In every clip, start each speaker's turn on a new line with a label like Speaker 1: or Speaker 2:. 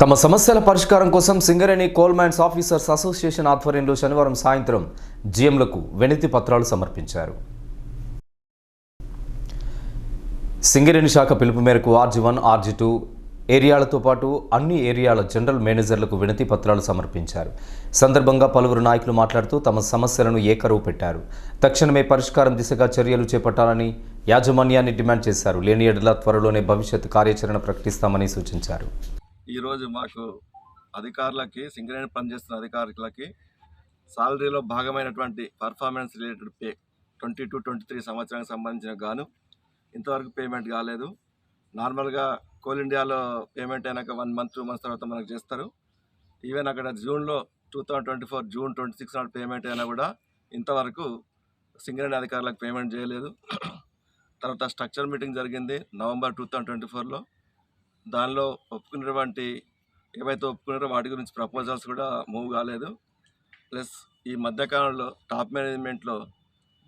Speaker 1: తమ సమస్యల పరిష్కారం కోసం Singareni coal mines officers association ఆధ్వర్యంలో శనివారం సాయంత్రం జీఎంలకు వినతి పత్రాలు సమర్పించారు. సింగరేణి శాఖ పిలుపు మేరకు ఆర్జీ వన్ ఆర్జీ టూ ఏరియాలతో పాటు అన్ని ఏరియాల జనరల్ మేనేజర్లకు వినతి పత్రాలు సమర్పించారు. సందర్భంగా పలువురు నాయకులు మాట్లాడుతూ తమ సమస్యలను ఏకరువు పెట్టారు. తక్షణమే పరిష్కారం దిశగా చర్యలు చేపట్టాలని యాజమాన్యాన్ని డిమాండ్ చేశారు. లేని ఎడల త్వరలోనే భవిష్యత్ కార్యాచరణ ప్రకటిస్తామని సూచించారు.
Speaker 2: ఈరోజు మాకు అధికారులకి సింగరేణి పనిచేస్తున్న అధికారులకి సాలరీలో భాగమైనటువంటి performance related pay twenty two twenty three సంవత్సరానికి సంబంధించిన గాను ఇంతవరకు పేమెంట్ కాలేదు. నార్మల్గా కోల్ ఇండియాలో పేమెంట్ అయినాక వన్ మంత్ టూ మంత్స్ తర్వాత మనకు చేస్తారు. ఈవెన్ అక్కడ జూన్లో two thousand twenty four June twenty six నాడు పేమెంట్ అయినా కూడా ఇంతవరకు సింగరేణి అధికారులకు పేమెంట్ చేయలేదు. తర్వాత స్ట్రక్చర్ మీటింగ్ జరిగింది నవంబర్ టూ థౌజండ్ ట్వంటీ ఫోర్లో దానిలో ఒప్పుకున్నటువంటి ఏవైతే ఒప్పుకున్నారో వాటి గురించి ప్రపోజల్స్ కూడా మూవ్ కాలేదు. ప్లస్ ఈ మధ్యకాలంలో టాప్ మేనేజ్మెంట్లో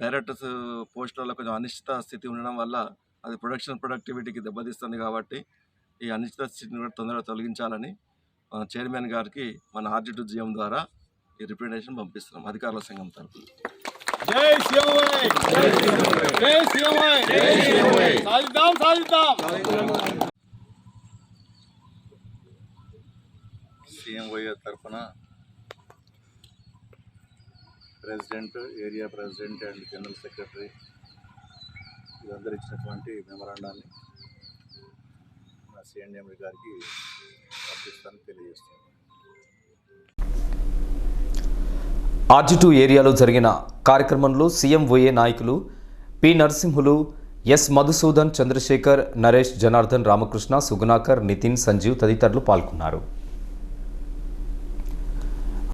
Speaker 2: డైరెక్టర్స్ పోస్టులలో కొంచెం అనిశ్చిత స్థితి ఉండడం వల్ల అది ప్రొడక్షన్ ప్రొడక్టివిటీకి దెబ్బతీస్తుంది కాబట్టి ఈ అనిశ్చిత స్థితిని కూడా తొందరగా తొలగించాలని మన చైర్మన్ గారికి మన ఆర్జిటు జిఎం ద్వారా ఈ రిప్రజెంటేషన్ పంపిస్తున్నాం అధికారుల సంఘం తరఫున.
Speaker 3: జై సాధిద్దాం సాధిద్దాం!
Speaker 4: సీఎంఓఏ తరఫున president area president and general secretary వీళ్ళందరూ ఇచ్చినటువంటి మెమరాండాన్ని నా సిఎండిఎండి గారికి పంపిస్తానని తెలియజేస్తున్నాను.
Speaker 1: ఆర్జీ టూ ఏరియాలో జరిగిన కార్యక్రమంలో సీఎంఓఏ నాయకులు పి నరసింహులు ఎస్ మధుసూదన్ చంద్రశేఖర్ నరేష్ జనార్దన్ రామకృష్ణ సుగుణాకర్ నితిన్ సంజీవ్ తదితరులు పాల్గొన్నారు.